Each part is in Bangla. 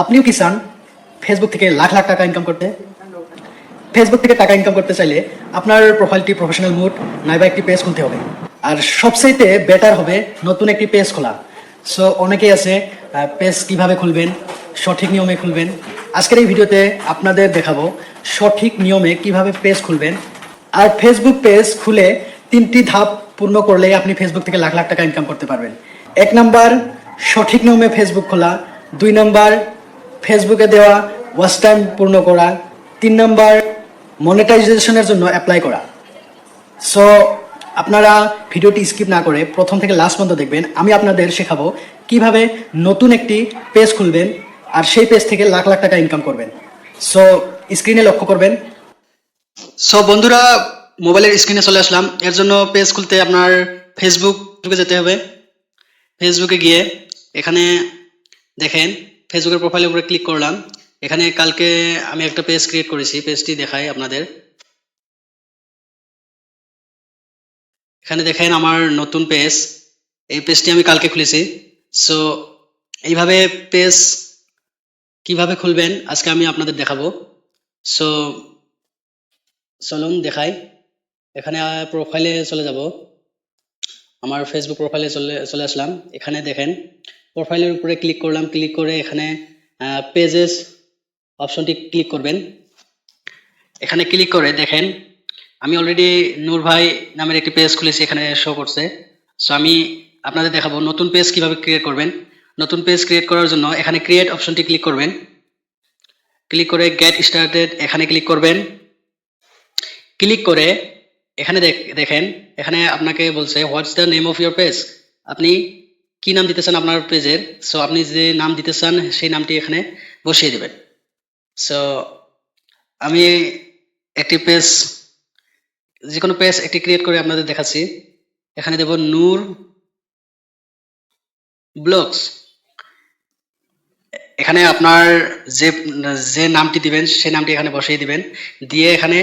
আপনিও কি চান ফেসবুক থেকে লাখ লাখ টাকা ইনকাম করতে? ফেসবুক থেকে টাকা ইনকাম করতে চাইলে আপনার প্রোফাইলটি প্রফেশনাল মুড নাইবা একটি পেজ খুলতে হবে। আর সবচাইতে বেটার হবে নতুন একটি পেজ খোলা। সো অনেকেই আছে পেজ কীভাবে খুলবেন, সঠিক নিয়মে খুলবেন। আজকের এই ভিডিওতে আপনাদের দেখাবো সঠিক নিয়মে কীভাবে পেজ খুলবেন। আর ফেসবুক পেজ খুলে তিনটি ধাপ পূর্ণ করলেই আপনি ফেসবুক থেকে লাখ লাখ টাকা ইনকাম করতে পারবেন। এক নাম্বার, সঠিক নিয়মে ফেসবুক খোলা। দুই নাম্বার ফেসবুকে দেওয়া ওয়াচ টাইম পূর্ণ করা। তিন নাম্বার মনিটাইজেশনের জন্য অ্যাপ্লাই করা। সো আপনারা ভিডিওটি স্কিপ না করে প্রথম থেকে লাস্ট পর্যন্ত দেখবেন। আমি আপনাদের শেখাবো কীভাবে নতুন একটি পেজ খুলবেন আর সেই পেজ থেকে লাখ লাখ টাকা ইনকাম করবেন। সো স্ক্রিনে লক্ষ্য করবেন। সো বন্ধুরা মোবাইলের স্ক্রিনে চলে আসলাম। এর জন্য পেজ খুলতে আপনার ফেসবুক ঢুকে যেতে হবে। ফেসবুকে গিয়ে এখানে দেখেন ফেসবুকের প্রোফাইলের উপরে ক্লিক করলাম। এখানে কালকে আমি একটা পেজ ক্রিয়েট করেছি পেজটি দেখাই আপনাদের। এখানে দেখেন আমার নতুন পেজ এই পেজটি আমি কালকে খুলেছি। সো এইভাবে পেজ কীভাবে খুলবেন, আজকে আমি আপনাদের দেখাবো। সো চলুন দেখাই। এখানে প্রোফাইলে চলে যাব। আমার ফেসবুক প্রোফাইলে চলে চলে আসলাম। এখানে দেখেন প্রোফাইলের উপরে ক্লিক করলাম ক্লিক করে এখানে পেজেস অপশনটি ক্লিক করবেন। এখানে ক্লিক করে দেখেন, আমি অলরেডি নূর ভাই নামের একটি পেজ খুলেছি, এখানে শো করছে। সো আমি আপনাদের দেখাবো নতুন পেজ কীভাবে ক্রিয়েট করবেন। নতুন পেজ ক্রিয়েট করার জন্য এখানে ক্রিয়েট অপশনটি ক্লিক করবেন। ক্লিক করে গেট স্টার্টেড এখানে ক্লিক করবেন। ক্লিক করে এখানে দেখ- দেখেন, এখানে আপনাকে বলছে what's the name of your page আপনি কি নাম দিতে চান আপনার পেজের? সো আপনি যে নাম দিতে চান, সেই নামটি এখানে বসিয়ে দেবেন। সো আমি একটি পেজ, যে কোনো পেজ একটি ক্রিয়েট করে আপনাদের দেখাচ্ছি। এখানে দেব নূর ব্লগস। এখানে আপনার যে যে নামটি দিবেন, সেই নামটি এখানে বসিয়ে দিবেন। দিয়ে এখানে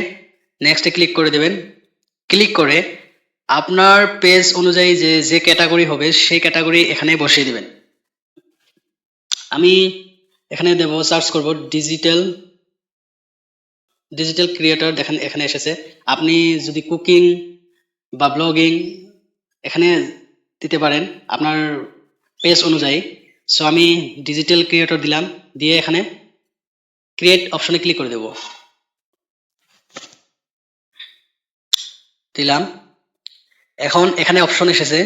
নেক্সটে ক্লিক করে দেবেন। ক্লিক করে আপনার পেজ অনুযায়ী যে যে ক্যাটাগরি হবে, সেই ক্যাটাগরি এখানে বসিয়ে দিবেন। আমি এখানে দেব সার্চ করব ডিজিটাল ডিজিটাল ক্রিয়েটর দেখেন, এখানে এসেছে। আপনি যদি কুকিং বা ব্লগিং এখানে দিতে পারেন, আপনার পেজ অনুযায়ী। সো আমি ডিজিটাল ক্রিয়েটর দিলাম, দিয়ে এখানে ক্রিয়েট অপশনে ক্লিক করে দেব। দিলাম। এখন এখানে অপশন এসেছে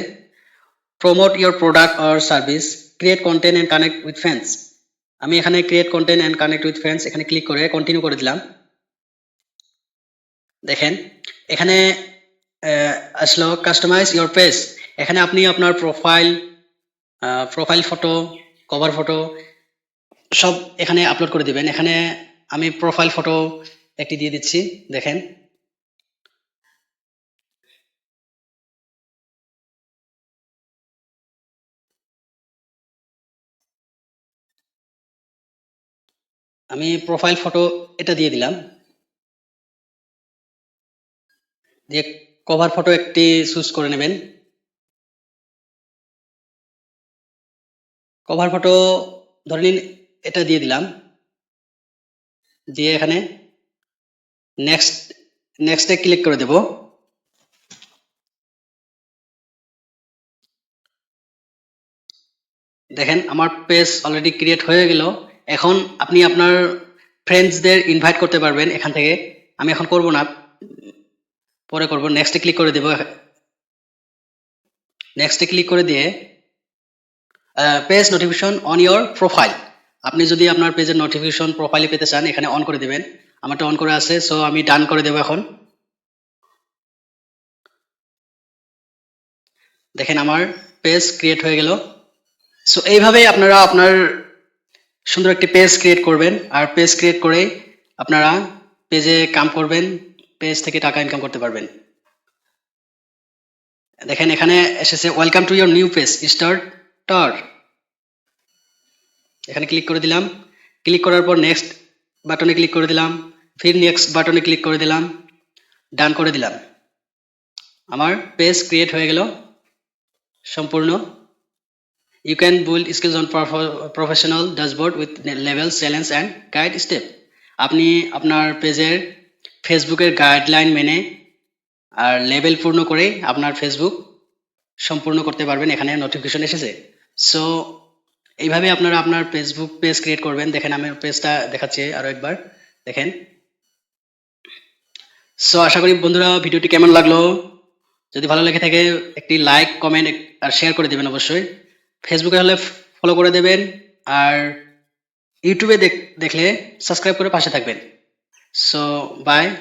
promote your product or service create content and connect with friends আমি এখানে create content and connect with friends এখানে ক্লিক করে কন্টিনিউ করে দিলাম। দেখেন, এখানে আসলো কাস্টমাইজ ইওর পেজ এখানে আপনি আপনার profile profile photo cover photo সব এখানে আপলোড করে দিবেন। এখানে আমি প্রোফাইল ফটো একটি দিয়ে দিচ্ছি, দেখেন। আমি প্রোফাইল ফটো এটা দিয়ে দিলাম। দিয়ে কভার ফটো একটি চুজ করে নেবেন। কভার ফটো ধরে নিন, এটা দিয়ে দিলাম। দিয়ে এখানে নেক্সট নেক্সটে ক্লিক করে দেব। দেখেন, আমার পেজ অলরেডি ক্রিয়েট হয়ে গেল। এখন আপনি আপনার ফ্রেন্ডসদের ইনভাইট করতে পারবেন এখান থেকে। আমি এখন করব না। পরে করব। নেক্সটে ক্লিক করে দেব। নেক্সটে ক্লিক করে দিয়ে page notification on your profile আপনি যদি আপনার পেজের নোটিফিকেশন প্রোফাইলে পেতে চান, এখানে অন করে দেবেন। আমারটা অন করে আছে সো আমি ডান করে দেবো এখন। দেখেন আমার পেজ ক্রিয়েট হয়ে গেল। সো এইভাবেই আপনারা আপনার সুন্দর একটি পেজ ক্রিয়েট করবেন। আর পেজ ক্রিয়েট করে আপনারা পেজে কাম করবেন পেজ থেকে টাকা ইনকাম করতে পারবেন। দেখেন, এখানে এসেছে welcome to your new page start টার এখানে ক্লিক করে দিলাম। ক্লিক করার পর নেক্সট বাটনে ক্লিক করে দিলাম। ফির নেক্সট বাটনে ক্লিক করে দিলাম। ডান করে দিলাম। আমার পেজ ক্রিয়েট হয়ে গেল। সম্পূর্ণ। You can build skills on prof- professional dashboard with level, challenge and guide step. আপনি আপনার পেজের ফেসবুকের গাইডলাইন মেনে আর লেভেল পূর্ণ করে আপনার ফেসবুক সম্পূর্ণ করতে পারবেন। এখানে নোটিফিকেশন এসেছে। সো এইভাবে আপনারা আপনার ফেসবুক পেজ ক্রিয়েট করবেন। দেখেন আমি পেজটা দেখাচ্ছি আরও একবার। দেখেন। সো আশা করি বন্ধুরা ভিডিওটি কেমন লাগল? যদি ভালো লেগে থাকে একটি লাইক কমেন্ট আর শেয়ার করে দেবেন অবশ্যই। ফেসবুকে হলে ফলো করে দেবেন আর ইউটিউবে দেখ- দেখলে সাবস্ক্রাইব করে পাশে থাকবেন। So by